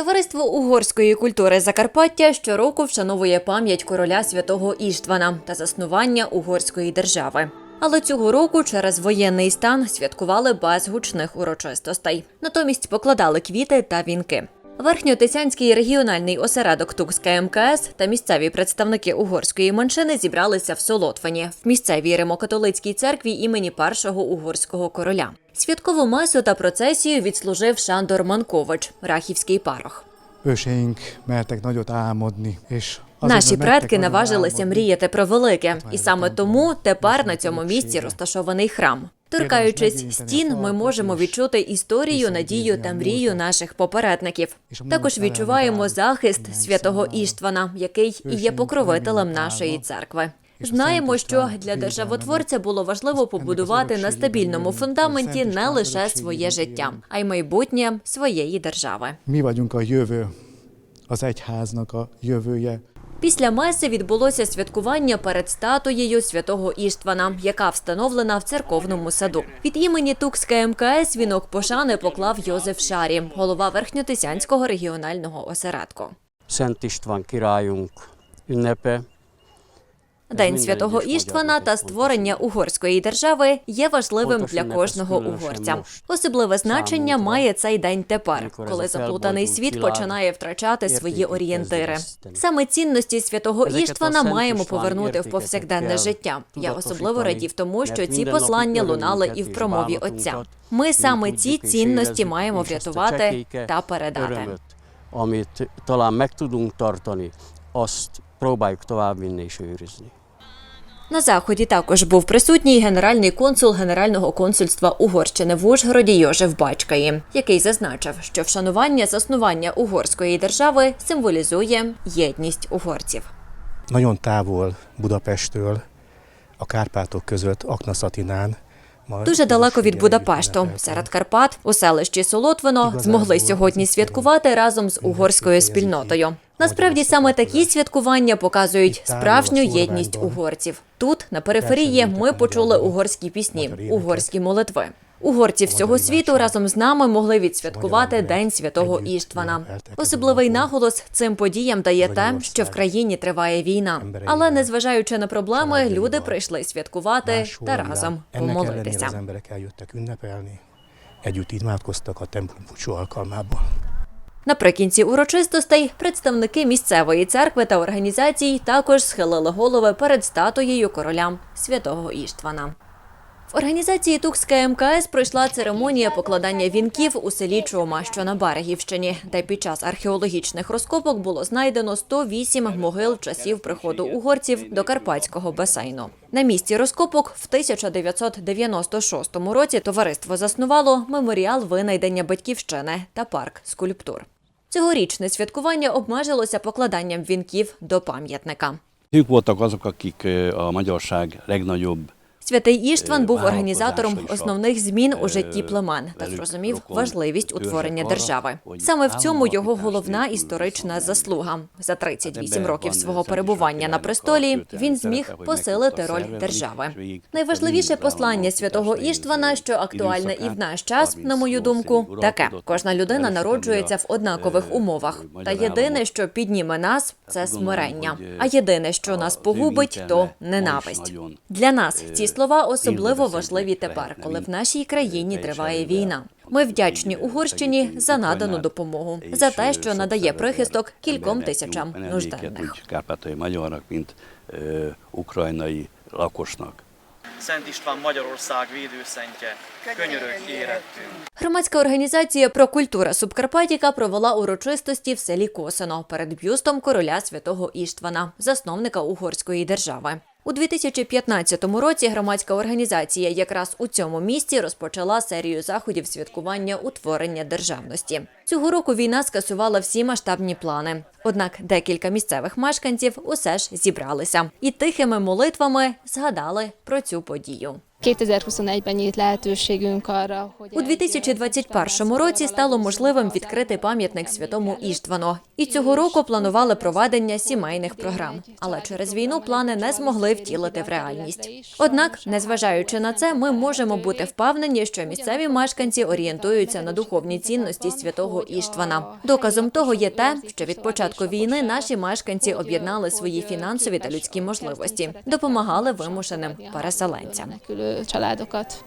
Товариство угорської культури Закарпаття щороку вшановує пам'ять короля святого Іштвана та заснування угорської держави. Але цього року через воєнний стан святкували без гучних урочистостей. Натомість покладали квіти та вінки. Верхньотисянський регіональний осередок Тукська МКС та місцеві представники угорської меншини зібралися в Солотвині в місцевій римокатолицькій церкві імені першого угорського короля. Святкову месу та процесію відслужив Шандор Манкович, рахівський парох. Наші предки наважилися мріяти про велике, і саме тому тепер на цьому місці розташований храм. Торкаючись стін, ми можемо відчути історію, надію та мрію наших попередників. Також відчуваємо захист святого Іштвана, який і є покровителем нашої церкви. Знаємо, що для державотворця було важливо побудувати на стабільному фундаменті не лише своє життя, а й майбутнє своєї держави. Mi vagyunk a jövő, az egyháznak a jövője. Після меси відбулося святкування перед статуєю святого Іштвана, яка встановлена в церковному саду. Від імені Тукська МКС вінок пошани поклав Йозеф Шарі, голова Верхньотисянського регіонального осередку. Сент Іштван Кіраюнг ünnepe. День святого Іштвана та створення угорської держави є важливим для кожного угорця. Особливе значення має цей день тепер, коли заплутаний світ починає втрачати свої орієнтири. Саме цінності святого Іштвана маємо повернути в повсякденне життя. Я особливо радів тому, що ці послання лунали і в промові отця. Ми саме ці цінності маємо врятувати та передати. Amit talán meg tudunk tartani, azt próbáljuk továbbvinni és őrizni. На заході також був присутній генеральний консул Генерального консульства Угорщини в Ужгороді Йожев Бачкаї, який зазначив, що вшанування заснування угорської держави символізує єдність угорців. Nagyon távol Budapestől, a Kárpátok között, Aknaszatinán. Дуже далеко від Будапешту, серед Карпат, у селищі Солотвино, змогли сьогодні святкувати разом з угорською спільнотою. Насправді саме такі святкування показують справжню єдність угорців. Тут, на периферії, ми почули угорські пісні, угорські молитви. Угорці всього світу разом з нами могли відсвяткувати День святого Іштвана. Особливий наголос цим подіям дає те, що в країні триває війна. Але незважаючи на проблеми, люди прийшли святкувати та разом помолитися. Наприкінці урочистостей представники місцевої церкви та організацій також схилили голови перед статуєю короля святого Іштвана. В організації Тукська МКС пройшла церемонія покладання вінків у селі Чома, що на Берегівщині, де під час археологічних розкопок було знайдено 108 могил часів приходу угорців до Карпатського басейну. На місці розкопок в 1996 році товариство заснувало меморіал винайдення батьківщини та парк скульптур. Цьогорічне святкування обмежилося покладанням вінків до пам'ятника. Ők voltak azok, akik a Святий Іштван був Е, організатором основних змін у е, житті племен та зрозумів важливість утворення держави. Саме в цьому його головна історична заслуга. За 38 тебе, років свого перебування на престолі він зміг посилити роль держави. Найважливіше послання святого Іштвана, що актуальне і в наш час, на мою думку, таке: кожна людина народжується в однакових умовах. Та єдине, що підніме нас, це смирення. А єдине, що нас погубить, то ненависть. Для нас ці слова особливо важливі тепер, коли в нашій країні триває війна. Ми вдячні Угорщині за надану допомогу, за те, що надає прихисток кільком тисячам нужденних. Lakosnak. Szent István Magyarország védőszentje, könyörög érettünk. Громадська організація Прокультура Субкарпатіка провела урочистості в селі Косино перед бюстом короля святого Іштвана, засновника угорської держави. У 2015 році громадська організація якраз у цьому місці розпочала серію заходів святкування утворення державності. Цього року війна скасувала всі масштабні плани. Однак декілька місцевих мешканців усе ж зібралися і тихими молитвами згадали про цю подію. 2021-ben nyílt lehetőségünk arra, hogy У 2021 році стало можливим відкрити пам'ятник святому Іштвану. І цього року планували проведення сімейних програм. Але через війну плани не змогли втілити в реальність. Однак, незважаючи на це, ми можемо бути впевнені, що місцеві мешканці орієнтуються на духовні цінності святого Іштвана. Доказом того є те, що від початку війни наші мешканці об'єднали свої фінансові та людські можливості, допомагали вимушеним переселенцям. családokat.